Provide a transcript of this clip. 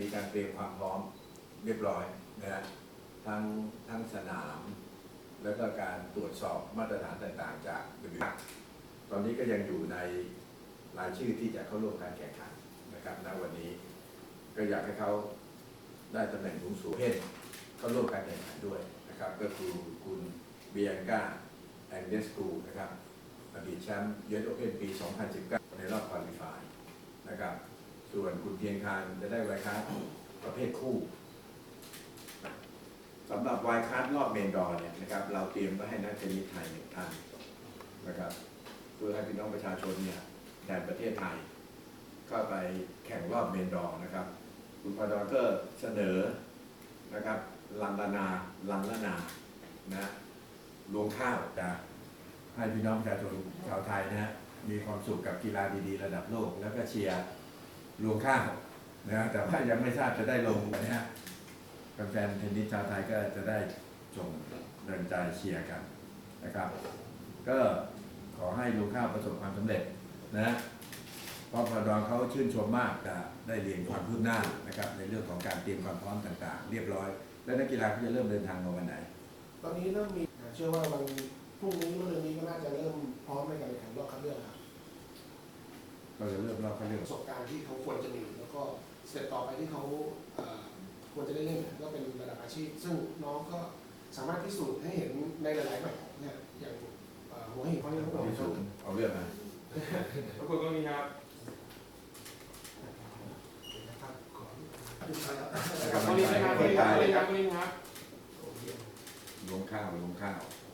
มีการเตรียมความพร้อมเรียบร้อยนะฮะทั้งทั้งสนาม แล้วก็การตรวจสอบมาตรฐานต่างๆ จาก w ตอนนี้ก็ยังอยู่ในรายชื่อที่จะเข้าร่วมการแข่งขันนะครับณวันนี้ก็อยากให้เขาได้ตำแหน่งสูงสูงเพศเข้าร่วมการแข่งขันด้วยนะครับก็คือคุณเบียงกาแอนเดสกูนะครับอดีตแชมป์ยูเอสโอเพนปี 2019 ในรอบควอลิฟายนะครับ ส่วนคุณเพียงคานจะได้ไวคัสประเภทคู่สำหรับไวคัสรอบเมนดอร์เนี่ยนะครับ เราเตรียมไว้ให้นักเทนนิสไทยหนึ่งท่านนะครับ เพื่อให้พี่น้องประชาชนเนี่ยแทนประเทศไทย ก็ไปแข่งรอบเมนดอร์นะครับ คุณพดอนก็เสนอนะครับลังลานาลังลนานะรวงข้าวจะให้พี่น้องประชาชนชาวไทยนะฮะมีความสุขกับกีฬาดีๆ ระดับโลกแล้วก็เชียร์ รวงข้าวนะฮะแต่ว่ายังไม่ทราบจะได้ลงนะฮะแฟนเทนนิสชาวไทยก็จะได้ชมเดินใจเชียร์กันนะครับ ก็ขอให้รวงข้าวประสบความสำเร็จนะฮะเพราะพอดอนเขาชื่นชมมากจะได้เรียนความคืบหน้านะครับ ในเรื่องของการเตรียมความพร้อมต่างๆ เรียบร้อย แล้วนักกีฬาเขาจะเริ่มเดินทางมาวันไหน ตอนนี้เริ่มมีเชื่อว่าวันพรุ่งนี้เมื่องนนี้ก็น่าจะเริ่มพร้อมในการแข่งรอบคัดเลือกครับ ราจะเริ่มเล่าประสบการณ์ที่เขาควรจะมี แล้วก็เสร็จต่อไปที่เขาควรจะได้เล่นก็เป็นระดับอาชีพ ซึ่งน้องก็สามารถพิสูจน์ให้เห็นในหลายๆแบบเนี่ยอย่างหัวหินเขาเรียกว่าพิสูจน์เอาเรื่องนะปรากฏก็มีครับขอบคุณครับขอบคุณครับขอบคุณครับรวมข้าวลงข้าว